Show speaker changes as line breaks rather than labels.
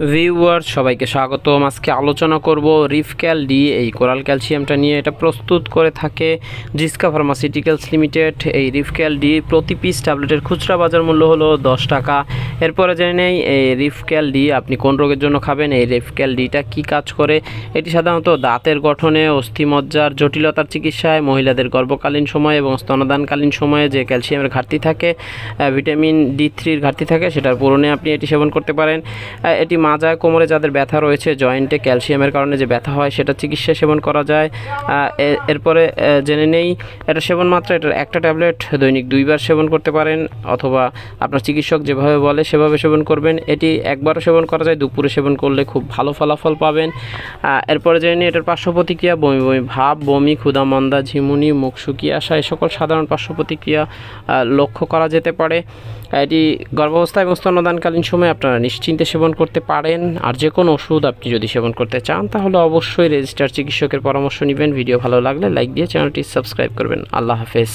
Viewer সবাইকে স্বাগতম। আজকে আলোচনা করব রিফক্যাল ডি, এই কোরাল ক্যালসিয়ামটা নিয়ে। এটা প্রস্তুত করে থাকে জিসকা ফার্মাসিউটিক্যালস লিমিটেড। এই রিফক্যাল ডি প্রতি পিস ট্যাবলেটের খুচরা বাজার মূল্য হলো দশ টাকা। এরপরে জেনে নেই, এই রিফক্যাল ডি আপনি কোন রোগের জন্য খাবেন, এই রিফক্যাল ডিটা কি কাজ করে? এটি সাধারণত দাঁতের গঠনে, অস্থিমজ্জার জটিলতার চিকিৎসায়, মহিলাদের গর্ভকালীন সময় এবং স্তনদানকালীন সময়ে যে ক্যালসিয়ামের ঘাটতি থাকে ভিটামিন ডি থ্রির ঘাটতি থাকে, সেটার পূরণে আপনি এটি সেবন করতে পারেন। এটি মাজায় কোমরে যাদের ব্যথা রয়েছে, জয়েন্টে ক্যালসিয়ামের কারণে যে ব্যথা হয়, সেটা চিকিৎসা সেবন করা যায়। এরপরে জেনে নেই, এটা সেবন মাত্রা, এটার একটা ট্যাবলেট, দৈনিক দুইবার সেবন করতে পারেন, অথবা আপনার চিকিৎসক যেভাবে বলে, সেভাবে সেবন করবেন। এটি একবারও সেবন করা যায়, দুপুরে সেবন করলে খুব ভালো ফলাফল পাবেন। এরপরে জেনে নিই, এটার পার্শ্ব প্রতিক্রিয়া বমি বমি, ভাব, বমি, ক্ষুধা, মন্দা, ঝিমুনি, মুখ শুকিয়ে আসা এই সকল সাধারণ পার্শ্ব প্রতিক্রিয়া লক্ষ্য করা যেতে পারে। এটি গর্ভাবস্থা এবং স্তন্যদানকালীন সময়ে আপনারা নিশ্চিন্তে সেবন করতে পারেন, আর যে কোনো ওষুধ আপনি যদি সেবন করতে চান, তাহলে অবশ্যই রেজিস্টার চিকিৎসকের পরামর্শ নেবেন। ভিডিও ভালো লাগলে লাইক দিয়ে চ্যানেলটি সাবস্ক্রাইব করবেন। আল্লাহ হাফেজ।